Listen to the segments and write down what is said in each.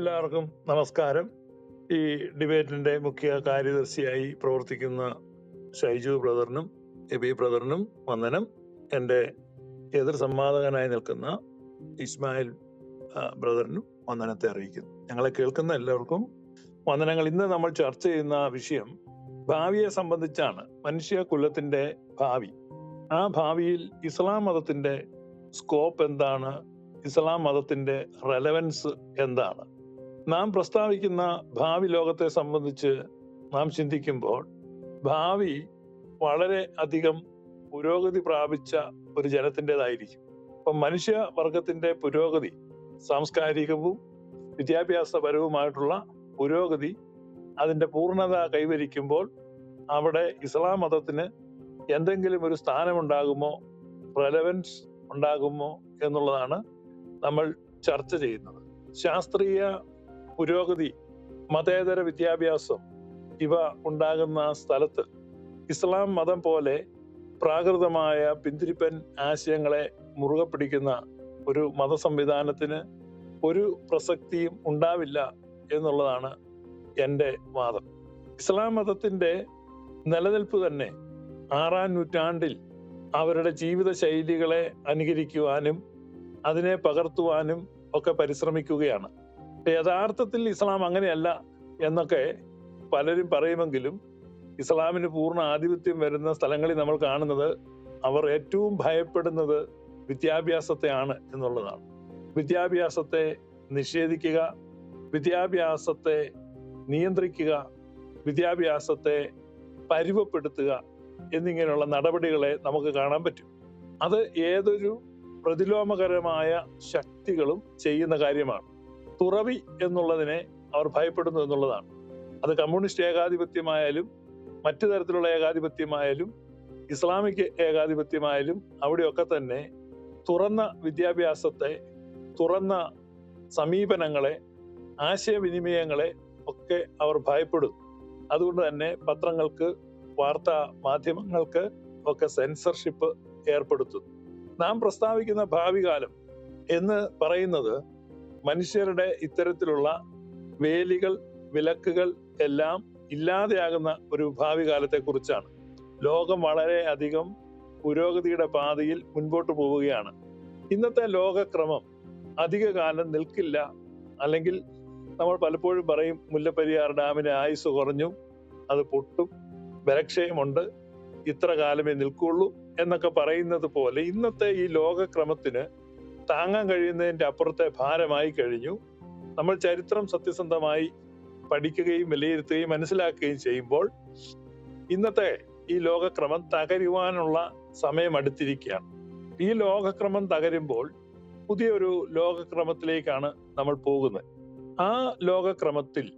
എല്ലാവർക്കും നമസ്കാരം. ഈ ഡിബേറ്റിന്റെ മുഖ്യ കാര്യദർശിയായി പ്രവർത്തിക്കുന്ന ഷൈജു ബ്രദറിനും എബി ബ്രദറിനും വന്ദനം. എന്റെ എതിർ സംവാദകനായി നിൽക്കുന്ന ഇസ്മായിൽ ബ്രദറിനും വന്ദനത്തെ അറിയിക്കുന്നു. ഞങ്ങളെ കേൾക്കുന്ന എല്ലാവർക്കും വന്ദനങ്ങൾ. ഇന്ന് നമ്മൾ ചർച്ച ചെയ്യുന്ന വിഷയം ഭാവിയെ സംബന്ധിച്ചാണ്. മനുഷ്യ കുലത്തിന്റെ ഭാവി. ആ ഭാവിയിൽ ഇസ്ലാം മതത്തിന്റെ സ്കോപ്പ് എന്താണ്? ഇസ്ലാം മതത്തിന്റെ റെലവൻസ് എന്താണ്? നാം പ്രസ്താവിക്കുന്ന ഭാവി ലോകത്തെ സംബന്ധിച്ച് നാം ചിന്തിക്കുമ്പോൾ ഭാവി വളരെ അധികം പുരോഗതി പ്രാപിച്ച ഒരു ജനത്തിന്റെതായിരിക്കും. അപ്പം മനുഷ്യ വർഗത്തിന്റെ പുരോഗതി സാംസ്കാരികവും വിദ്യാഭ്യാസപരവുമായിട്ടുള്ള പുരോഗതി അതിന്റെ പൂർണത കൈവരിക്കുമ്പോൾ അവിടെ ഇസ്ലാം മതത്തിന് എന്തെങ്കിലും ഒരു സ്ഥാനമുണ്ടാകുമോ റെലവൻസ് ഉണ്ടാകുമോ എന്നുള്ളതാണ് നമ്മൾ ചർച്ച ചെയ്യുന്നത്. ശാസ്ത്രീയ പുരോഗതി മതേതര വിദ്യാഭ്യാസം ഇവ ഉണ്ടാകുന്ന സ്ഥലത്ത് ഇസ്ലാം മതം പോലെ പ്രാകൃതമായ പിന്തിരിപ്പൻ ആശയങ്ങളെ മുറുകെ പിടിക്കുന്ന ഒരു മത സംവിധാനത്തിന് ഒരു പ്രസക്തിയും ഉണ്ടാവില്ല എന്നുള്ളതാണ് എന്റെ വാദം. ഇസ്ലാം മതത്തിന്റെ നിലനിൽപ്പ് തന്നെ ആറാം നൂറ്റാണ്ടിൽ അവരുടെ ജീവിത ശൈലികളെ അനുകരിക്കുവാനും അതിനെ പകർത്തുവാനും ഒക്കെ പരിശ്രമിക്കുകയാണ്. യഥാർത്ഥത്തിൽ ഇസ്ലാം അങ്ങനെയല്ല എന്നൊക്കെ പലരും പറയുമെങ്കിലും ഇസ്ലാമിന് പൂർണ ആധിപത്യം വരുന്ന സ്ഥലങ്ങളിൽ നമ്മൾ കാണുന്നത് അവർ ഏറ്റവും ഭയപ്പെടുന്നത് വിദ്യാഭ്യാസത്തെയാണ് എന്നുള്ളതാണ്. വിദ്യാഭ്യാസത്തെ നിഷേധിക്കുക വിദ്യാഭ്യാസത്തെ നിയന്ത്രിക്കുക വിദ്യാഭ്യാസത്തെ പരിവപ്പെടുത്തുക എന്നിങ്ങനെയുള്ള നടപടികളെ നമുക്ക് കാണാൻ പറ്റും. അത് ഏതൊരു പ്രതിലോമകരമായ ശക്തികളും ചെയ്യുന്ന കാര്യമാണ്. തുറവി എന്നുള്ളതിനെ അവർ ഭയപ്പെടുന്നു എന്നുള്ളതാണ്. അത് കമ്മ്യൂണിസ്റ്റ് ഏകാധിപത്യമായാലും മറ്റു തരത്തിലുള്ള ഏകാധിപത്യമായാലും ഇസ്ലാമിക് ഏകാധിപത്യമായാലും അവിടെയൊക്കെ തന്നെ തുറന്ന വിദ്യാഭ്യാസത്തെ തുറന്ന സമീപനങ്ങളെ ആശയവിനിമയങ്ങളെ ഒക്കെ അവർ ഭയപ്പെടും അതുകൊണ്ട് തന്നെ പത്രങ്ങൾക്ക് വാർത്താ മാധ്യമങ്ങൾക്ക് ഒക്കെ സെൻസർഷിപ്പ് ഏർപ്പെടുത്തുന്നു. നാം പ്രസ്താവിക്കുന്ന ഭാവി കാലം എന്ന് പറയുന്നത് മനുഷ്യരുടെ ഇത്തരത്തിലുള്ള വേലികൾ വിലക്കുകൾ എല്ലാം ഇല്ലാതെയാകുന്ന ഒരു ഭാവി കാലത്തെ കുറിച്ചാണ് ലോകം വളരെ അധികം പുരോഗതിയുടെ പാതയിൽ മുൻപോട്ട് പോവുകയാണ്. ഇന്നത്തെ ലോകക്രമം അധിക കാലം നിൽക്കില്ല. അല്ലെങ്കിൽ നമ്മൾ പലപ്പോഴും പറയും മുല്ലപ്പെരിയാർ ഡാമിന് ആയുസ് കുറഞ്ഞു അത് പൊട്ടും ബലക്ഷയമുണ്ട് ഇത്ര കാലമേ നിൽക്കുള്ളൂ എന്നൊക്കെ പറയുന്നത് പോലെ ഇന്നത്തെ ഈ ലോകക്രമത്തിന് താങ്ങാൻ കഴിയുന്നതിന്റെ അപ്പുറത്തെ ഭാരമായി കഴിഞ്ഞു. നമ്മൾ ചരിത്രം സത്യസന്ധമായി പഠിക്കുകയും വിലയിരുത്തുകയും മനസ്സിലാക്കുകയും ചെയ്യുമ്പോൾ ഇന്നത്തെ ഈ ലോകക്രമം തകരുവാനുള്ള സമയം അടുത്തിരിക്കുകയാണ്. ഈ ലോകക്രമം തകരുമ്പോൾ പുതിയൊരു ലോകക്രമത്തിലേക്കാണ് നമ്മൾ പോകുന്നത്. ആ ലോകക്രമത്തിൽ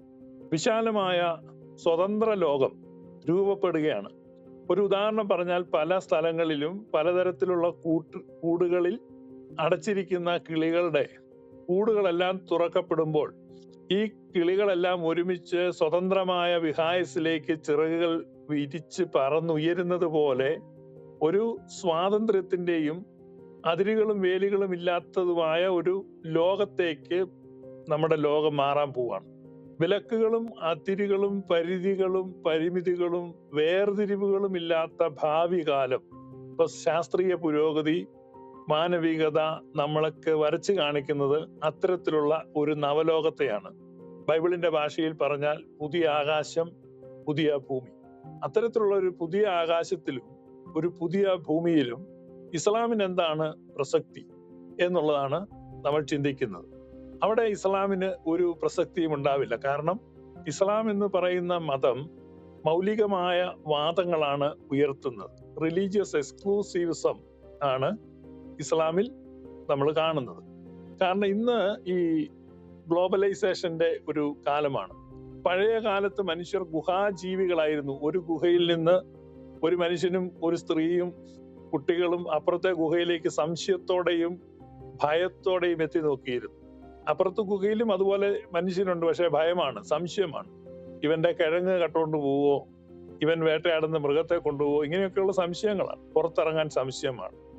വിശാലമായ സ്വതന്ത്ര ലോകം രൂപപ്പെടുകയാണ്. ഒരു ഉദാഹരണം പറഞ്ഞാൽ പല സ്ഥലങ്ങളിലും പലതരത്തിലുള്ള കൂട്ട് കൂടുകളിൽ അടച്ചിരിക്കുന്ന കിളികളുടെ കൂടുകളെല്ലാം തുറക്കപ്പെടുമ്പോൾ ഈ കിളികളെല്ലാം ഒരുമിച്ച് സ്വതന്ത്രമായ വിഹായസിലേക്ക് ചിറകുകൾ വിരിച്ച് പറന്നുയരുന്നത് പോലെ ഒരു സ്വാതന്ത്ര്യത്തിന്റെയും അതിരുകളും വേലികളും ഇല്ലാത്തതുമായ ഒരു ലോകത്തേക്ക് നമ്മുടെ ലോകം മാറാൻ പോവാണ്. വിലക്കുകളും അതിരുകളും പരിധികളും പരിമിതികളും വേർതിരിവുകളും ഇല്ലാത്ത ഭാവി കാലം. ഇപ്പൊ ശാസ്ത്രീയ പുരോഗതി മാനവികത നമ്മളൊക്കെ വരച്ചു കാണിക്കുന്നത് അത്തരത്തിലുള്ള ഒരു നവലോകത്തെയാണ്. ബൈബിളിന്റെ ഭാഷയിൽ പറഞ്ഞാൽ പുതിയ ആകാശം പുതിയ ഭൂമി. അത്തരത്തിലുള്ള ഒരു പുതിയ ആകാശത്തിലും ഒരു പുതിയ ഭൂമിയിലും ഇസ്ലാമിന് എന്താണ് പ്രസക്തി എന്നുള്ളതാണ് നമ്മൾ ചിന്തിക്കുന്നത്. അവിടെ ഇസ്ലാമിന് ഒരു പ്രസക്തിയും ഉണ്ടാവില്ല. കാരണം ഇസ്ലാം എന്ന് പറയുന്ന മതം മൗലികമായ വാദങ്ങളാണ് ഉയർത്തുന്നത്. റിലീജിയസ് എക്സ്ക്ലൂസീവിസം ആണ് ഇസ്ലാമിൽ നമ്മൾ കാണുന്നത്. കാരണം ഇന്ന് ഈ ഗ്ലോബലൈസേഷന്റെ ഒരു കാലമാണ്. പഴയ കാലത്ത് മനുഷ്യർ ഗുഹാജീവികളായിരുന്നു. ഒരു ഗുഹയിൽ നിന്ന് ഒരു മനുഷ്യനും ഒരു സ്ത്രീയും കുട്ടികളും അപ്പുറത്തെ ഗുഹയിലേക്ക് സംശയത്തോടെയും ഭയത്തോടെയും എത്തി നോക്കിയിരുന്നു. അപ്പുറത്ത് ഗുഹയിലും അതുപോലെ മനുഷ്യനുണ്ട്. പക്ഷേ ഭയമാണ് സംശയമാണ്. ഇവന്റെ കിഴങ്ങ് കട്ടുകൊണ്ട് പോവോ? ഇവൻ വേട്ടയാടുന്ന മൃഗത്തെ കൊണ്ടുപോവോ? ഇങ്ങനെയൊക്കെയുള്ള സംശയങ്ങളാണ്. പുറത്തിറങ്ങാൻ സംശയമാണ്.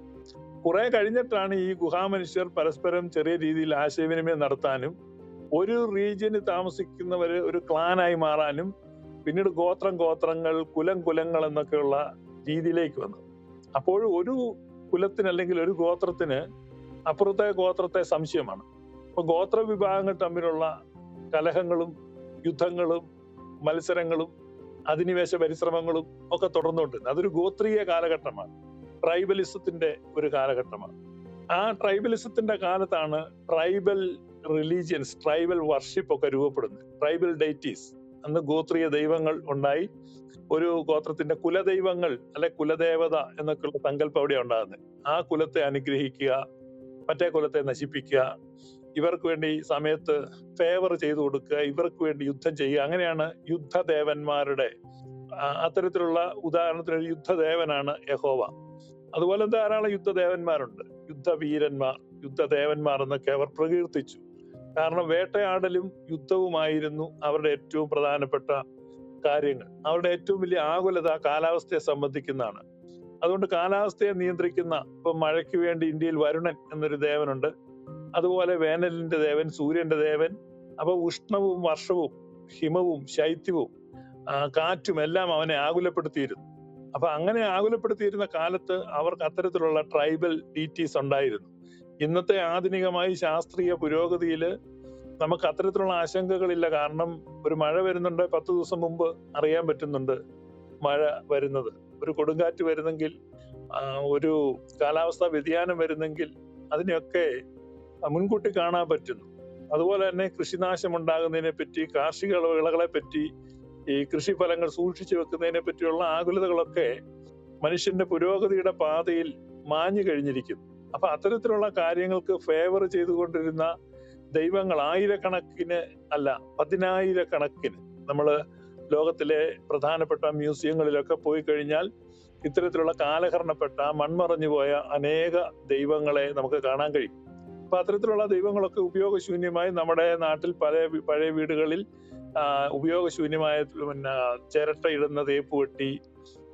കുറെ കഴിഞ്ഞിട്ടാണ് ഈ ഗുഹാമനുഷ്യർ പരസ്പരം ചെറിയ രീതിയിൽ ആശയവിനിമയം നടത്താനും ഒരു റീജിയനിൽ താമസിക്കുന്നവര് ഒരു ക്ലാനായി മാറാനും പിന്നീട് ഗോത്രം ഗോത്രങ്ങൾ കുലം കുലങ്ങൾ എന്നൊക്കെയുള്ള രീതിയിലേക്ക് വന്നു. അപ്പോൾ ഒരു കുലത്തിന് അല്ലെങ്കിൽ ഒരു ഗോത്രത്തിന് അപ്പുറത്തെ ഗോത്രത്തെ സംശയമാണ്. അപ്പൊ ഗോത്ര വിഭാഗങ്ങൾ തമ്മിലുള്ള കലഹങ്ങളും യുദ്ധങ്ങളും മത്സരങ്ങളും അധിനിവേശ പരിശ്രമങ്ങളും ഒക്കെ തുടർന്നുകൊണ്ടിരുന്നത് അതൊരു ഗോത്രീയ കാലഘട്ടമാണ്. ട്രൈബലിസത്തിന്റെ ഒരു കാലഘട്ടമാണ്. ആ ട്രൈബലിസത്തിന്റെ കാലത്താണ് ട്രൈബൽ റിലീജിയൻസ് ട്രൈബൽ വർഷിപ്പ് ഒക്കെ രൂപപ്പെടുന്നത്. ട്രൈബൽ ഡൈറ്റീസ് അന്ന് ഗോത്രീയ ദൈവങ്ങൾ ഉണ്ടായി. ഒരു ഗോത്രത്തിന്റെ കുലദൈവങ്ങൾ അല്ലെ കുലദേവത എന്നൊക്കെയുള്ള സങ്കല്പം അവിടെ ഉണ്ടാകുന്നത്. ആ കുലത്തെ അനുഗ്രഹിക്കുക മറ്റേ കുലത്തെ നശിപ്പിക്കുക ഇവർക്ക് വേണ്ടി സമയത്ത് ഫേവർ ചെയ്തു കൊടുക്കുക ഇവർക്ക് വേണ്ടി യുദ്ധം ചെയ്യുക. അങ്ങനെയാണ് യുദ്ധദേവന്മാരുടെ അത്തരത്തിലുള്ള ഉദാഹരണത്തിന് ഒരു യുദ്ധദേവനാണ് യഹോവ. അതുപോലെ ധാരാളം യുദ്ധദേവന്മാരുണ്ട്. യുദ്ധവീരന്മാർ യുദ്ധദേവന്മാർ എന്നൊക്കെ അവർ പ്രകീർത്തിച്ചു. കാരണം വേട്ടയാടലും യുദ്ധവുമായിരുന്നു അവരുടെ ഏറ്റവും പ്രധാനപ്പെട്ട കാര്യങ്ങൾ. അവരുടെ ഏറ്റവും വലിയ ആകുലത കാലാവസ്ഥയെ സംബന്ധിക്കുന്നതാണ്. അതുകൊണ്ട് കാലാവസ്ഥയെ നിയന്ത്രിക്കുന്ന ഇപ്പൊ മഴയ്ക്ക് വേണ്ടി ഇന്ത്യയിൽ വരുണൻ എന്നൊരു ദേവനുണ്ട്. അതുപോലെ വേനലിന്റെ ദേവൻ സൂര്യന്റെ ദേവൻ അപ്പൊ ഉഷ്ണവും വർഷവും ഹിമവും ശൈത്യവും കാറ്റും എല്ലാം അവനെ ആകുലപ്പെടുത്തിയിരുന്നു. അപ്പൊ അങ്ങനെ ആകുലപ്പെടുത്തിയിരുന്ന കാലത്ത് അവർക്ക് അത്തരത്തിലുള്ള ട്രൈബൽ ഡീറ്റീസ് ഉണ്ടായിരുന്നു. ഇന്നത്തെ ആധുനികമായി ശാസ്ത്രീയ പുരോഗതിയിൽ നമുക്ക് അത്തരത്തിലുള്ള ആശങ്കകളില്ല. കാരണം ഒരു മഴ വരുന്നുണ്ട് പത്ത് ദിവസം മുമ്പ് അറിയാൻ പറ്റുന്നുണ്ട് മഴ വരുന്നത്. ഒരു കൊടുങ്കാറ്റ് വരുന്നെങ്കിൽ ഒരു കാലാവസ്ഥാ വ്യതിയാനം വരുന്നെങ്കിൽ അതിനെയൊക്കെ മുൻകൂട്ടി കാണാൻ പറ്റുന്നു. അതുപോലെ തന്നെ കൃഷിനാശം ഉണ്ടാകുന്നതിനെ പറ്റി കാർഷിക വിളകളെ പറ്റി ഈ കൃഷിഫലങ്ങൾ സൂക്ഷിച്ചു വെക്കുന്നതിനെ പറ്റിയുള്ള ആകുലതകളൊക്കെ മനുഷ്യന്റെ പുരോഗതിയുടെ പാതയിൽ മാഞ്ഞു കഴിഞ്ഞിരിക്കുന്നു. അപ്പൊ അത്തരത്തിലുള്ള കാര്യങ്ങൾക്ക് ഫേവർ ചെയ്തുകൊണ്ടിരുന്ന ദൈവങ്ങൾ ആയിരക്കണക്കിന് അല്ല പതിനായിരക്കണക്കിന്. നമ്മൾ ലോകത്തിലെ പ്രധാനപ്പെട്ട മ്യൂസിയങ്ങളിലൊക്കെ പോയി കഴിഞ്ഞാൽ ഇത്തരത്തിലുള്ള കാലഹരണപ്പെട്ട മൺമറഞ്ഞു പോയ അനേക ദൈവങ്ങളെ നമുക്ക് കാണാൻ കഴിയും. അപ്പൊ അത്തരത്തിലുള്ള ദൈവങ്ങളൊക്കെ ഉപയോഗശൂന്യമായി നമ്മുടെ നാട്ടിൽ പല പഴയ വീടുകളിൽ ഉപയോഗശൂന്യമായ പിന്നെ ചിരട്ട ഇടുന്ന തേപ്പ് വെട്ടി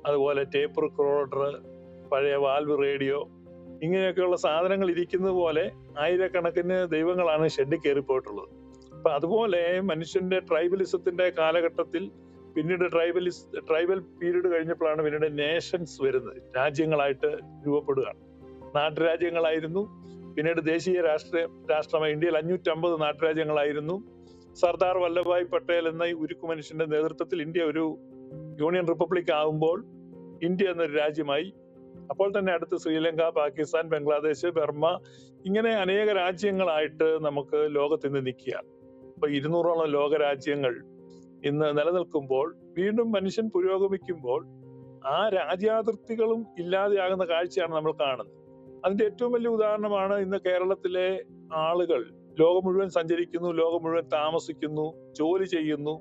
അതുപോലെ ടേപ്പ് റെക്കോർഡർ പഴയ വാൽവ് റേഡിയോ ഇങ്ങനെയൊക്കെയുള്ള സാധനങ്ങൾ ഇരിക്കുന്നത് പോലെ ആയിരക്കണക്കിന് ദൈവങ്ങളാണ് ഷെഡിൽ കയറിപ്പോയിട്ടുള്ളത്. അപ്പൊ അതുപോലെ മനുഷ്യന്റെ ട്രൈബലിസത്തിന്റെ കാലഘട്ടത്തിൽ പിന്നീട് ട്രൈബലിസ് ട്രൈബൽ പീരീഡ് കഴിഞ്ഞപ്പോഴാണ് പിന്നീട് നേഷൻസ് വരുന്നത്. രാജ്യങ്ങളായിട്ട് രൂപപ്പെടുകയാണ്. നാട്ടുരാജ്യങ്ങളായിരുന്നു. പിന്നീട് ദേശീയ രാഷ്ട്രീയ രാഷ്ട്രമായി ഇന്ത്യയിൽ അഞ്ഞൂറ്റമ്പത് നാട്ടുരാജ്യങ്ങളായിരുന്നു. സർദാർ വല്ലഭായ് പട്ടേൽ എന്ന ഉരുക്കു മനുഷ്യന്റെ നേതൃത്വത്തിൽ ഇന്ത്യ ഒരു യൂണിയൻ റിപ്പബ്ലിക് ആകുമ്പോൾ ഇന്ത്യ എന്നൊരു രാജ്യമായി. അപ്പോൾ തന്നെ അടുത്ത് ശ്രീലങ്ക പാകിസ്ഥാൻ ബംഗ്ലാദേശ് ബർമ്മ ഇങ്ങനെ അനേക രാജ്യങ്ങളായിട്ട് നമുക്ക് ലോകത്ത് ഇന്ന് നിൽക്കുകയാണ് അപ്പൊ ഇരുന്നൂറോളം ലോകരാജ്യങ്ങൾ ഇന്ന് നിലനിൽക്കുമ്പോൾ വീണ്ടും മനുഷ്യൻ പുരോഗമിക്കുമ്പോൾ ആ രാജ്യാതിർത്തികളും ഇല്ലാതെയാകുന്ന കാഴ്ചയാണ് നമ്മൾ കാണുന്നത്. അതിന്റെ ഏറ്റവും വലിയ ഉദാഹരണമാണ് ഇന്ന് കേരളത്തിലെ ആളുകൾ ലോകം മുഴുവൻ സഞ്ചരിക്കുന്നു ലോകം മുഴുവൻ താമസിക്കുന്നു ജോലി ചെയ്യുന്നു.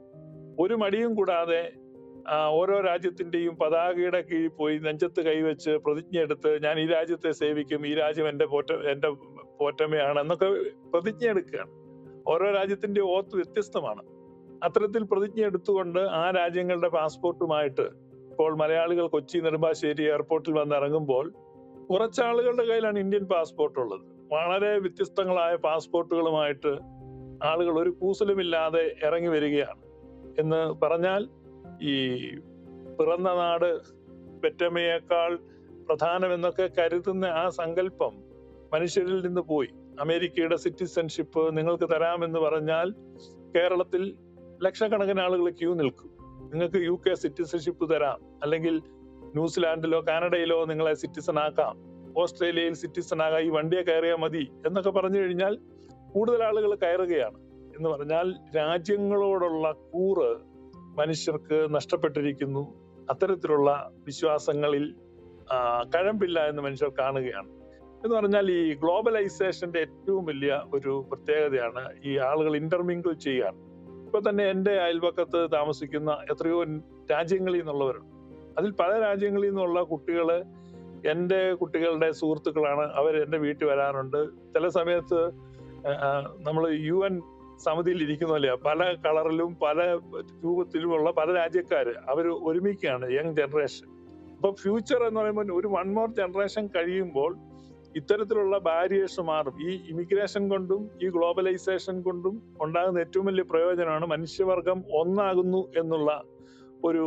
ഒരു മടിയും കൂടാതെ ഓരോ രാജ്യത്തിന്റെയും പതാകയുടെ കീഴിൽ പോയി നെഞ്ചത്ത് കൈവച്ച് പ്രതിജ്ഞ എടുത്ത് ഞാൻ ഈ രാജ്യത്തെ സേവിക്കും ഈ രാജ്യം എന്റെ പോറ്റ എന്റെ പോറ്റമ്മയാണ് എന്നൊക്കെ പ്രതിജ്ഞ എടുക്കുകയാണ്. ഓരോ രാജ്യത്തിന്റെ ഓത്ത് വ്യത്യസ്തമാണ്. അത്തരത്തിൽ പ്രതിജ്ഞ എടുത്തുകൊണ്ട് ആ രാജ്യങ്ങളുടെ പാസ്പോർട്ടുമായിട്ട് ഇപ്പോൾ മലയാളികൾ കൊച്ചി നെടുമ്പാശ്ശേരി എയർപോർട്ടിൽ വന്ന് ഇറങ്ങുമ്പോൾ കുറച്ചാളുകളുടെ കയ്യിലാണ് ഇന്ത്യൻ പാസ്പോർട്ട് ഉള്ളത് വളരെ വ്യത്യസ്തങ്ങളായ പാസ്പോർട്ടുകളുമായിട്ട് ആളുകൾ ഒരു കൂസലുമില്ലാതെ ഇറങ്ങി വരികയാണ്. എന്ന് പറഞ്ഞാൽ ഈ പിറന്ന നാട് പെറ്റമ്മയേക്കാൾ പ്രധാനമെന്നൊക്കെ കരുതുന്ന ആ സങ്കല്പം മനുഷ്യരിൽ നിന്ന് പോയി. അമേരിക്കയുടെ സിറ്റിസൺഷിപ്പ് നിങ്ങൾക്ക് തരാമെന്ന് പറഞ്ഞാൽ കേരളത്തിൽ ലക്ഷക്കണക്കിന് ആളുകൾ ക്യൂ നിൽക്കും. നിങ്ങൾക്ക് യു കെ സിറ്റിസൺഷിപ്പ് തരാം. അല്ലെങ്കിൽ ന്യൂസിലാൻഡിലോ കാനഡയിലോ നിങ്ങളെ സിറ്റിസൺ ആക്കാം. ഓസ്ട്രേലിയയിൽ സിറ്റിസൺ ആകാം ഈ വണ്ടിയെ കയറിയാൽ മതി എന്നൊക്കെ പറഞ്ഞു കഴിഞ്ഞാൽ കൂടുതൽ ആളുകൾ കയറുകയാണ്. എന്ന് പറഞ്ഞാൽ രാജ്യങ്ങളോടുള്ള കൂറ് മനുഷ്യർക്ക് നഷ്ടപ്പെട്ടിരിക്കുന്നു. അത്തരത്തിലുള്ള വിശ്വാസങ്ങളിൽ കഴമ്പില്ല എന്ന് മനുഷ്യർ കാണുകയാണ്. എന്ന് പറഞ്ഞാൽ ഈ ഗ്ലോബലൈസേഷന്റെ ഏറ്റവും വലിയ ഒരു പ്രത്യേകതയാണ് ഈ ആളുകൾ ഇന്റർമിങ്കിൾ ചെയ്യാൻ ഇപ്പൊ തന്നെ എന്റെ അയൽപക്കത്ത് താമസിക്കുന്ന എത്രയോ രാജ്യങ്ങളിൽ നിന്നുള്ളവരുണ്ട്. അതിൽ പല രാജ്യങ്ങളിൽ നിന്നുള്ള കുട്ടികൾ എന്റെ കുട്ടികളുടെ സുഹൃത്തുക്കളാണ് അവർ എന്റെ വീട്ടിൽ വരാറുണ്ട്. ചില സമയത്ത് നമ്മൾ യു എൻ സമിതിയിൽ ഇരിക്കുന്നല്ല പല കളറിലും പല രൂപത്തിലുമുള്ള പല രാജ്യക്കാർ അവർ ഒരുമിക്കുകയാണ് യങ് ജനറേഷൻ. അപ്പൊ ഫ്യൂച്ചർ എന്ന് പറയുമ്പോൾ ഒരു വൺ മോർ ജനറേഷൻ കഴിയുമ്പോൾ ഇത്തരത്തിലുള്ള ബാരിയേഴ്സ് മാറും. ഈ ഇമിഗ്രേഷൻ കൊണ്ടും ഈ ഗ്ലോബലൈസേഷൻ കൊണ്ടും ഉണ്ടാകുന്ന ഏറ്റവും വലിയ പ്രയോജനമാണ് മനുഷ്യവർഗം ഒന്നാകുന്നു എന്നുള്ള ഒരു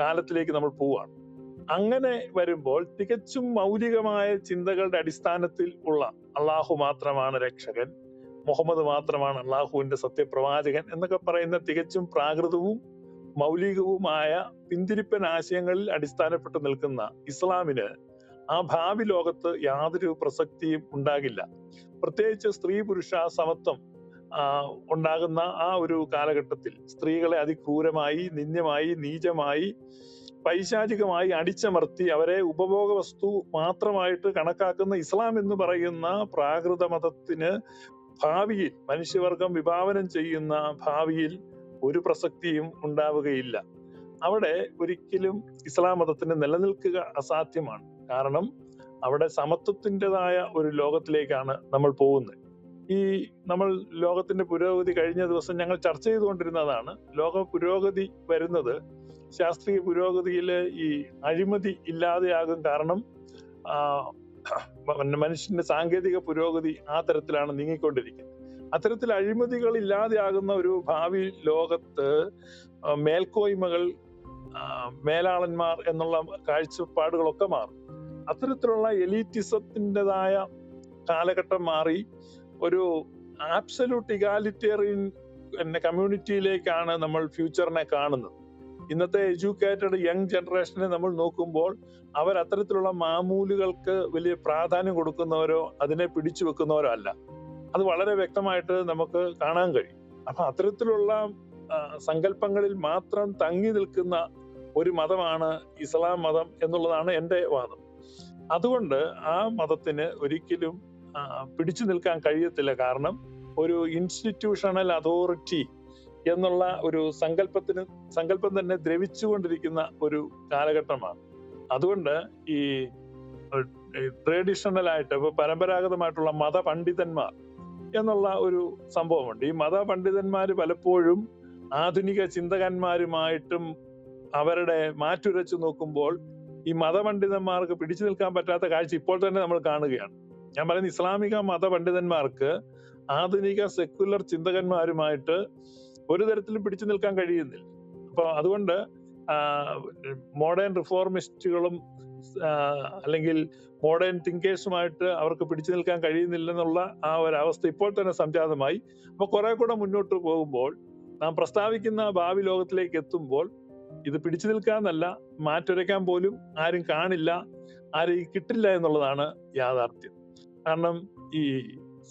കാലത്തിലേക്ക് നമ്മൾ പോവുകയാണ്. അങ്ങനെ വരുമ്പോൾ തികച്ചും മൗലികമായ ചിന്തകളുടെ അടിസ്ഥാനത്തിൽ ഉള്ള അള്ളാഹു മാത്രമാണ് രക്ഷകൻ മുഹമ്മദ് മാത്രമാണ് അള്ളാഹുവിന്റെ സത്യപ്രവാചകൻ എന്നൊക്കെ പറയുന്ന തികച്ചും പ്രാകൃതവും മൗലികവുമായ പിന്തിരിപ്പൻ ആശയങ്ങളിൽ അടിസ്ഥാനപ്പെട്ട് നിൽക്കുന്ന ഇസ്ലാമിന് ആ ഭാവി ലോകത്ത് യാതൊരു പ്രസക്തിയും ഉണ്ടാകില്ല. പ്രത്യേകിച്ച് സ്ത്രീ പുരുഷ സമത്വം ഉണ്ടാകുന്ന ആ ഒരു കാലഘട്ടത്തിൽ സ്ത്രീകളെ അതിക്രൂരമായി നിന്ദ്യമായി നീചമായി പൈശാചികമായി അടിച്ചമർത്തി അവരെ ഉപഭോഗ വസ്തു മാത്രമായിട്ട് കണക്കാക്കുന്ന ഇസ്ലാം എന്ന് പറയുന്ന പ്രാകൃത മതത്തിന് ഭാവിയിൽ മനുഷ്യവർഗം വിഭാവനം ചെയ്യുന്ന ഭാവിയിൽ ഒരു പ്രസക്തിയും ഉണ്ടാവുകയില്ല. അവിടെ ഒരിക്കലും ഇസ്ലാം മതത്തിന് നിലനിൽക്കുക അസാധ്യമാണ്. കാരണം അവിടെ സമത്വത്തിന്റെതായ ഒരു ലോകത്തിലേക്കാണ് നമ്മൾ പോകുന്നത്. ഈ നമ്മൾ ലോകത്തിന്റെ പുരോഗതി കഴിഞ്ഞ ദിവസം ഞങ്ങൾ ചർച്ച ചെയ്തുകൊണ്ടിരുന്നതാണ് ലോക പുരോഗതി വരുന്നത് ശാസ്ത്രീയ പുരോഗതിയിൽ ഈ അഴിമതി ഇല്ലാതെയാകും കാരണം മനുഷ്യന്റെ സാങ്കേതിക പുരോഗതി ആ തരത്തിലാണ് നീങ്ങിക്കൊണ്ടിരിക്കുന്നത്. അത്തരത്തിൽ അഴിമതികൾ ഇല്ലാതെയാകുന്ന ഒരു ഭാവി ലോകത്ത് മേൽക്കോയ്മകൾ മേലാളന്മാർ എന്നുള്ള കാഴ്ചപ്പാടുകളൊക്കെ മാറും. അത്തരത്തിലുള്ള എലീറ്റിസത്തിന്റെതായ കാലഘട്ടം മാറി ഒരു ആബ്സല്യൂട്ട് ഇഗാലിറ്റേറിയൻ എന്ന കമ്മ്യൂണിറ്റിയിലേക്കാണ് നമ്മൾ ഫ്യൂച്ചറിനെ കാണുന്നത്. ഇന്നത്തെ എഡ്യൂക്കേറ്റഡ് യങ് ജനറേഷനെ നമ്മൾ നോക്കുമ്പോൾ അവർ അത്തരത്തിലുള്ള മാമൂലുകൾക്ക് വലിയ പ്രാധാന്യം കൊടുക്കുന്നവരോ അതിനെ പിടിച്ചു വെക്കുന്നവരോ അല്ല. അത് വളരെ വ്യക്തമായിട്ട് നമുക്ക് കാണാൻ കഴിയും. അപ്പൊ അത്തരത്തിലുള്ള സങ്കല്പങ്ങളിൽ മാത്രം തങ്ങി നിൽക്കുന്ന ഒരു മതമാണ് ഇസ്ലാം മതം എന്നുള്ളതാണ് എന്റെ വാദം. അതുകൊണ്ട് ആ മതത്തിന് ഒരിക്കലും പിടിച്ചു നിൽക്കാൻ കഴിയത്തില്ല. കാരണം ഒരു ഇൻസ്റ്റിറ്റ്യൂഷണൽ അതോറിറ്റി എന്നുള്ള ഒരു സങ്കല്പത്തിന് സങ്കല്പം തന്നെ ദ്രവിച്ചുകൊണ്ടിരിക്കുന്ന ഒരു കാലഘട്ടമാണ്. അതുകൊണ്ട് ഈ ട്രഡീഷണൽ ആയിട്ട് ഇപ്പൊ പരമ്പരാഗതമായിട്ടുള്ള മതപണ്ഡിതന്മാർ എന്നുള്ള ഒരു സംഭവമുണ്ട്. ഈ മതപണ്ഡിതന്മാര് പലപ്പോഴും ആധുനിക ചിന്തകന്മാരുമായിട്ടും അവരുടെ മാറ്റുരച്ചു നോക്കുമ്പോൾ ഈ മതപണ്ഡിതന്മാർക്ക് പിടിച്ചു നിൽക്കാൻ പറ്റാത്ത കാഴ്ച ഇപ്പോൾ തന്നെ നമ്മൾ കാണുകയാണ്. ഞാൻ പറയുന്ന ഇസ്ലാമിക മതപണ്ഡിതന്മാർക്ക് ആധുനിക സെക്യുലർ ചിന്തകന്മാരുമായിട്ട് ഒരു തരത്തിലും പിടിച്ചു നിൽക്കാൻ കഴിയുന്നില്ല. അപ്പൊ അതുകൊണ്ട് മോഡേൺ റിഫോർമിസ്റ്റുകളും അല്ലെങ്കിൽ മോഡേൺ തിങ്കേഴ്സുമായിട്ട് അവർക്ക് പിടിച്ചു നിൽക്കാൻ കഴിയുന്നില്ലെന്നുള്ള ആ ഒരു അവസ്ഥ ഇപ്പോൾ തന്നെ സംജാതമായി. അപ്പൊ കുറെ കൂടെ മുന്നോട്ട് പോകുമ്പോൾ നാം പ്രസ്താവിക്കുന്ന ഭാവി ലോകത്തിലേക്ക് എത്തുമ്പോൾ ഇത് പിടിച്ചു നിൽക്കാന്നല്ല മാറ്റുരയ്ക്കാൻ പോലും ആരും കാണില്ല ആരെയും കിട്ടില്ല എന്നുള്ളതാണ് യാഥാർത്ഥ്യം. കാരണം ഈ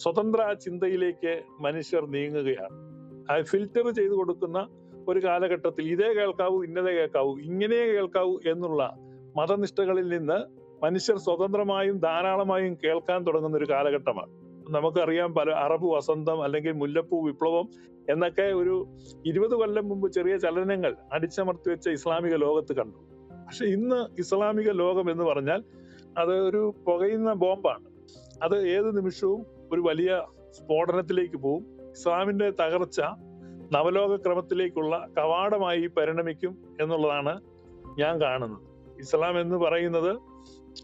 സ്വതന്ത്ര ചിന്തയിലേക്ക് മനുഷ്യർ നീങ്ങുകയാണ്. ഫിൽറ്റർ ചെയ്ത് കൊടുക്കുന്ന ഒരു കാലഘട്ടത്തിൽ ഇതേ കേൾക്കാവൂ ഇന്നതേ കേൾക്കാവൂ ഇങ്ങനെ കേൾക്കാവൂ എന്നുള്ള മതനിഷ്ഠകളിൽ നിന്ന് മനുഷ്യർ സ്വതന്ത്രമായും ധാരാളമായും കേൾക്കാൻ തുടങ്ങുന്ന ഒരു കാലഘട്ടമാണ്. നമുക്കറിയാം പല അറബ് വസന്തം അല്ലെങ്കിൽ മുല്ലപ്പൂ വിപ്ലവം എന്നൊക്കെ ഒരു ഇരുപത് കൊല്ലം മുമ്പ് ചെറിയ ചലനങ്ങൾ അടിച്ചമർത്തി വെച്ച ഇസ്ലാമിക ലോകത്ത് കണ്ടു. പക്ഷെ ഇന്ന് ഇസ്ലാമിക ലോകം എന്ന് പറഞ്ഞാൽ അത് ഒരു പുകയുന്ന ബോംബാണ്. അത് ഏത് നിമിഷവും ഒരു വലിയ സ്ഫോടനത്തിലേക്ക് പോവും. ഇസ്ലാമിന്റെ തകർച്ച നവലോക ക്രമത്തിലേക്കുള്ള കവാടമായി പരിണമിക്കും എന്നുള്ളതാണ് ഞാൻ കാണുന്നത്. ഇസ്ലാം എന്ന് പറയുന്നത്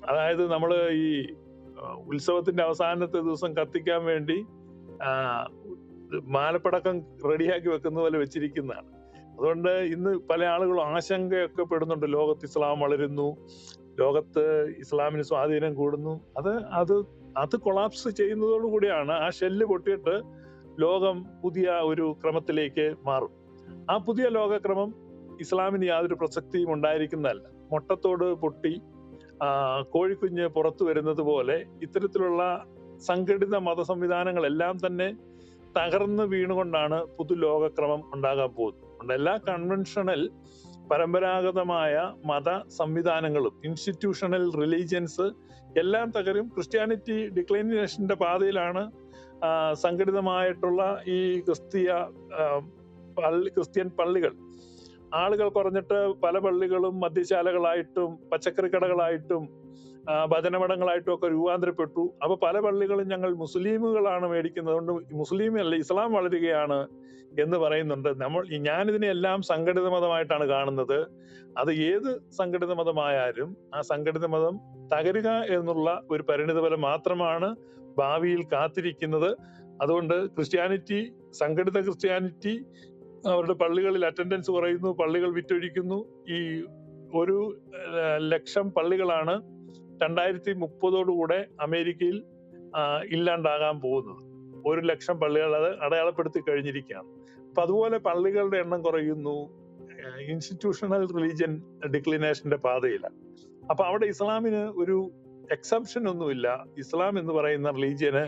അതായത് നമ്മൾ ഈ ഉത്സവത്തിന്റെ അവസാനത്തെ ദിവസം കത്തിക്കാൻ വേണ്ടി മാലപ്പടക്കം റെഡിയാക്കി വെക്കുന്ന പോലെ വെച്ചിരിക്കുന്നതാണ്. അതുകൊണ്ട് ഇന്ന് പല ആളുകളും ആശങ്കയൊക്കെ പെടുന്നുണ്ട്. ലോകത്ത് ഇസ്ലാം വളരുന്നു ലോകത്ത് ഇസ്ലാമിന് സ്വാധീനം കൂടുന്നു. അത് അത് അത് കൊളാപ്സ് ചെയ്യുന്നതോടുകൂടിയാണ് ആ ഷെല്ല് പൊട്ടിയിട്ട് ലോകം പുതിയ ഒരു ക്രമത്തിലേക്ക് മാറും. ആ പുതിയ ലോകക്രമം ഇസ്ലാമിന് യാതൊരു പ്രസക്തിയും ഉണ്ടായിരിക്കുന്നതല്ല. മുട്ടത്തോട് പൊട്ടി കോഴിക്കുഞ്ഞ് പുറത്തു വരുന്നത് പോലെ ഇത്തരത്തിലുള്ള സംഘടിത മത സംവിധാനങ്ങളെല്ലാം തന്നെ തകർന്നു വീണുകൊണ്ടാണ് പുതു ലോകക്രമം ഉണ്ടാകാൻ പോകുന്നത്. എല്ലാ കൺവെൻഷണൽ പരമ്പരാഗതമായ മത സംവിധാനങ്ങളും ഇൻസ്റ്റിറ്റ്യൂഷണൽ റിലീജിയൻസ് എല്ലാം തകരും. ക്രിസ്ത്യാനിറ്റി ഡിക്ലൈനേഷന്റെ പാതയിലാണ് സംഘടിതമായിട്ടുള്ള ഈ ക്രിസ്തീയ പള്ളി ക്രിസ്ത്യൻ പള്ളികൾ. ആളുകൾ കുറഞ്ഞിട്ട് പല പള്ളികളും മദ്യശാലകളായിട്ടും പച്ചക്കറി കടകളായിട്ടും ഭജനമഠങ്ങളായിട്ടും ഒക്കെ രൂപാന്തരപ്പെട്ടു. അപ്പൊ പല പള്ളികളും ഞങ്ങൾ മുസ്ലിമുകളാണ് മേടിക്കുന്നത്. കൊണ്ട് മുസ്ലിം അല്ല ഇസ്ലാം വളരുകയാണ് എന്ന് പറയുന്നുണ്ട്. നമ്മൾ ഞാനിതിനെല്ലാം സംഘടിത മതമായിട്ടാണ് കാണുന്നത്. അത് ഏത് സംഘടിത മതമായാലും ആ സംഘടിത മതം തകരുക എന്നുള്ള ഒരു പരിണിതഫലം മാത്രമാണ് ഭാവിയിൽ കാത്തിരിക്കുന്നത്. അതുകൊണ്ട് ക്രിസ്ത്യാനിറ്റി സംഘടിത ക്രിസ്ത്യാനിറ്റി അവരുടെ പള്ളികളിൽ അറ്റൻഡൻസ് കുറയുന്നു പള്ളികൾ വിറ്റൊഴിക്കുന്നു. ഈ ഒരു ലക്ഷം പള്ളികളാണ് രണ്ടായിരത്തി മുപ്പതോടുകൂടെ അമേരിക്കയിൽ ഇല്ലാണ്ടാകാൻ പോകുന്നത്. ഒരു ലക്ഷം പള്ളികൾ അത് അടയാളപ്പെടുത്തി കഴിഞ്ഞിരിക്കുകയാണ്. അപ്പൊ അതുപോലെ പള്ളികളുടെ എണ്ണം കുറയുന്നു. ഇൻസ്റ്റിറ്റ്യൂഷണൽ റിലീജിയൻ ഡിക്ലിനേഷന്റെ പാതയിലാണ് അപ്പൊ അവിടെ ഇസ്ലാമിന് ഒരു എക്സംഷൻ ഒന്നുമില്ല. ഇസ്ലാം എന്ന് പറയുന്ന റിലീജിയന്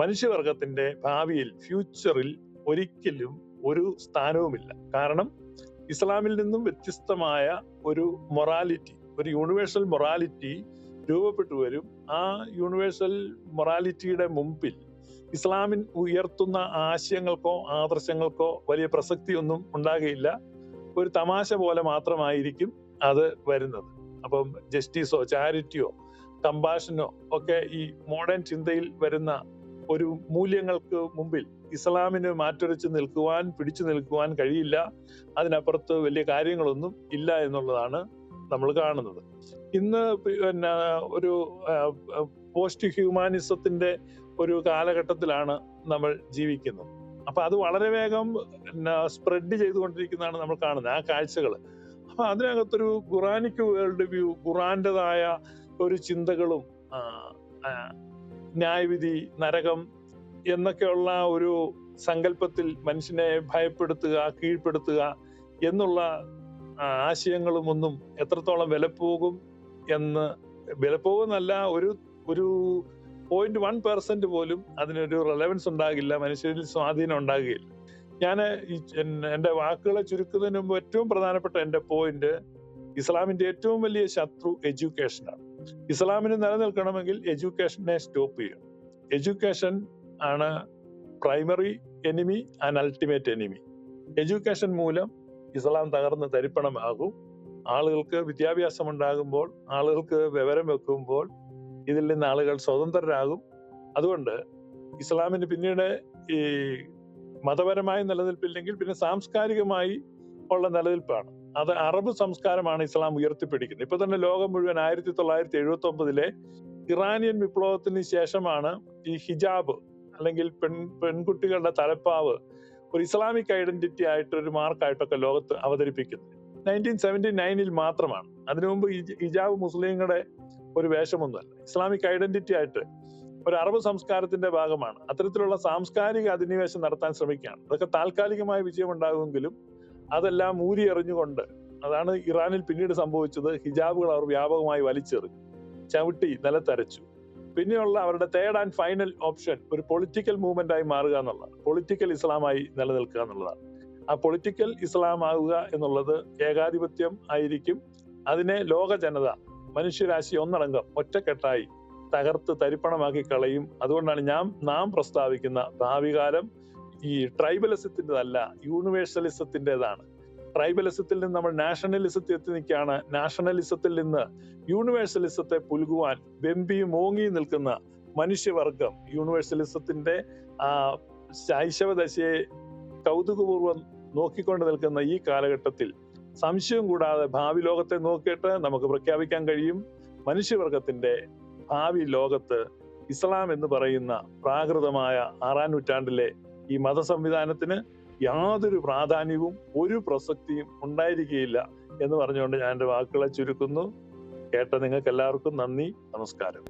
മനുഷ്യവർഗത്തിന്റെ ഭാവിയിൽ ഫ്യൂച്ചറിൽ ഒരിക്കലും ഒരു സ്ഥാനവുമില്ല. കാരണം ഇസ്ലാമിൽ നിന്നും വ്യത്യസ്തമായ ഒരു മൊറാലിറ്റി ഒരു യൂണിവേഴ്സൽ മൊറാലിറ്റി രൂപപ്പെട്ടു വരും. ആ യൂണിവേഴ്സൽ മൊറാലിറ്റിയുടെ മുമ്പിൽ ഇസ്ലാമിൻ ഉയർത്തുന്ന ആശയങ്ങൾക്കോ ആദർശങ്ങൾക്കോ വലിയ പ്രസക്തിയൊന്നും ഉണ്ടാകുകയില്ല. ഒരു തമാശ പോലെ മാത്രമായിരിക്കും അത് വരുന്നത്. അപ്പം ജസ്റ്റിസോ ചാരിറ്റിയോ കമ്പാഷനോ ഒക്കെ ഈ മോഡേൺ ചിന്തയിൽ വരുന്ന ഒരു മൂല്യങ്ങൾക്ക് മുമ്പിൽ ഇസ്ലാമിന് മാറ്റുരച്ച് നിൽക്കുവാൻ പിടിച്ചു നിൽക്കുവാൻ കഴിയില്ല. അതിനപ്പുറത്ത് വലിയ കാര്യങ്ങളൊന്നും ഇല്ല എന്നുള്ളതാണ് നമ്മൾ കാണുന്നത്. ഇന്ന് പിന്നെ ഒരു പോസ്റ്റ് ഹ്യൂമാനിസത്തിന്റെ ഒരു കാലഘട്ടത്തിലാണ് നമ്മൾ ജീവിക്കുന്നത്. അപ്പൊ അത് വളരെ വേഗം സ്പ്രെഡ് ചെയ്തുകൊണ്ടിരിക്കുന്നതാണ് നമ്മൾ കാണുന്നത് ആ കാഴ്ചകൾ. അപ്പൊ അതിനകത്തൊരു ഖുറാനിക് വേൾഡ് വ്യൂ ഖുറാന്റേതായ ഒരു ചിന്തകളും ന്യായവിധി നരകം എന്നൊക്കെയുള്ള ഒരു സങ്കല്പത്തിൽ മനുഷ്യനെ ഭയപ്പെടുത്തുക കീഴ്പ്പെടുത്തുക എന്നുള്ള ആശയങ്ങളും ഒന്നും എത്രത്തോളം വിലപ്പോകും എന്ന് വിലപ്പോകുന്നല്ല ഒരു ഒരു പോയിന്റ് വൺ പെർസെന്റ് പോലും അതിനൊരു റെലവൻസ് ഉണ്ടാകില്ല മനുഷ്യരിൽ സ്വാധീനം ഉണ്ടാകുകയില്ല. ഞാൻ എന്റെ വാക്കുകളെ ചുരുക്കുന്നതിന് മുമ്പ് ഏറ്റവും പ്രധാനപ്പെട്ട എന്റെ പോയിന്റ് ഇസ്ലാമിന്റെ ഏറ്റവും വലിയ ശത്രു എഡ്യൂക്കേഷനാണ് ഇസ്ലാമിന് നിലനിൽക്കണമെങ്കിൽ എഡ്യൂക്കേഷനെ സ്റ്റോപ്പ് ചെയ്യണം. എഡ്യൂക്കേഷൻ ആണ് primary enemy and ultimate enemy education മൂലം ഇസ്ലാം തകർന്ന് തരിപ്പണമാകും. ആളുകൾക്ക് വിദ്യാഭ്യാസം ഉണ്ടാകുമ്പോൾ ആളുകൾക്ക് വിവരം വെക്കുമ്പോൾ ഇതിൽ നിന്ന് ആളുകൾ സ്വതന്ത്രരാകും. അതുകൊണ്ട് ഇസ്ലാമിന് പിന്നീട് ഈ മതപരമായ നിലനിൽപ്പില്ലെങ്കിൽ പിന്നെ സാംസ്കാരികമായി ഉള്ള നിലനിൽപ്പാണ്. അത് അറബ് സംസ്കാരമാണ് ഇസ്ലാം ഉയർത്തിപ്പിടിക്കുന്നത്. ഇപ്പൊ തന്നെ ലോകം മുഴുവൻ ആയിരത്തി തൊള്ളായിരത്തി എഴുപത്തി ഒമ്പതിലെ ഇറാനിയൻ വിപ്ലവത്തിന് ശേഷമാണ് ഈ ഹിജാബ് അല്ലെങ്കിൽ പെൺ പെൺകുട്ടികളുടെ തലപ്പാവ് ഒരു ഇസ്ലാമിക് ഐഡന്റിറ്റി ആയിട്ട് ഒരു മാർക്കായിട്ടൊക്കെ ലോകത്ത് അവതരിപ്പിക്കുന്നത്. നയന്റീൻ സെവന്റി നയനിൽ മാത്രമാണ്. അതിനു മുമ്പ് ഇജാബ് മുസ്ലിങ്ങളുടെ ഒരു വേഷമൊന്നുമല്ല. ഇസ്ലാമിക് ഐഡന്റിറ്റി ആയിട്ട് ഒരു അറബ് സംസ്കാരത്തിന്റെ ഭാഗമാണ്. അത്തരത്തിലുള്ള സാംസ്കാരിക അധിനിവേശം നടത്താൻ ശ്രമിക്കുകയാണ്. അതൊക്കെ താൽക്കാലികമായ വിജയമുണ്ടാകുമെങ്കിലും അതെല്ലാം ഊരി എറിഞ്ഞുകൊണ്ട് അതാണ് ഇറാനിൽ പിന്നീട് സംഭവിച്ചത്. ഹിജാബുകൾ അവർ വ്യാപകമായി വലിച്ചെറിഞ്ഞു. ചവിട്ടി നിലത്തരച്ചു. പിന്നെയുള്ള അവരുടെ തേർഡ് ആൻഡ് ഫൈനൽ ഓപ്ഷൻ ഒരു പൊളിറ്റിക്കൽ മൂവ്മെന്റ് ആയി മാറുക എന്നുള്ളതാണ്. പൊളിറ്റിക്കൽ ഇസ്ലാമായി നിലനിൽക്കുക എന്നുള്ളതാണ്. ആ പൊളിറ്റിക്കൽ ഇസ്ലാം ആകുക എന്നുള്ളത് ഏകാധിപത്യം ആയിരിക്കും. അതിനെ ലോക ജനത മനുഷ്യരാശി ഒന്നടങ്കം ഒറ്റക്കെട്ടായി തകർത്ത് തരിപ്പണമാക്കി കളയും. അതുകൊണ്ടാണ് ഞാൻ നാം പ്രസ്താവിക്കുന്ന ഭാവികാലം ഈ ട്രൈബലിസത്തിന്റെതല്ല യൂണിവേഴ്സലിസത്തിന്റെതാണ് ട്രൈബലിസത്തിൽ നിന്ന് നമ്മൾ നാഷണലിസത്തിൽ എത്തി നിൽക്കുകയാണ്. നാഷണലിസത്തിൽ നിന്ന് യൂണിവേഴ്സലിസത്തെ പുലുകുവാൻ വെമ്പിയും ഓങ്ങിയും നിൽക്കുന്ന മനുഷ്യവർഗം യൂണിവേഴ്സലിസത്തിന്റെ ആ ശൈശവദശയെ കൗതുകപൂർവം നോക്കിക്കൊണ്ട് നിൽക്കുന്ന ഈ കാലഘട്ടത്തിൽ സംശയം കൂടാതെ ഭാവി ലോകത്തെ നോക്കിയിട്ട് നമുക്ക് പ്രഖ്യാപിക്കാൻ കഴിയും. മനുഷ്യവർഗത്തിന്റെ ഭാവി ലോകത്ത് ഇസ്ലാം എന്ന് പറയുന്ന പ്രാകൃതമായ ആറാം നൂറ്റാണ്ടിലെ ഈ മത സംവിധാനത്തിന് യാതൊരു പ്രാധാന്യവും ഒരു പ്രസക്തിയും ഉണ്ടായിരിക്കുകയില്ല എന്ന് പറഞ്ഞുകൊണ്ട് ഞാൻ എന്റെ വാക്കുകളെ ചുരുക്കുന്നു. കേട്ട നിങ്ങൾക്ക് എല്ലാവർക്കും നന്ദി നമസ്കാരം.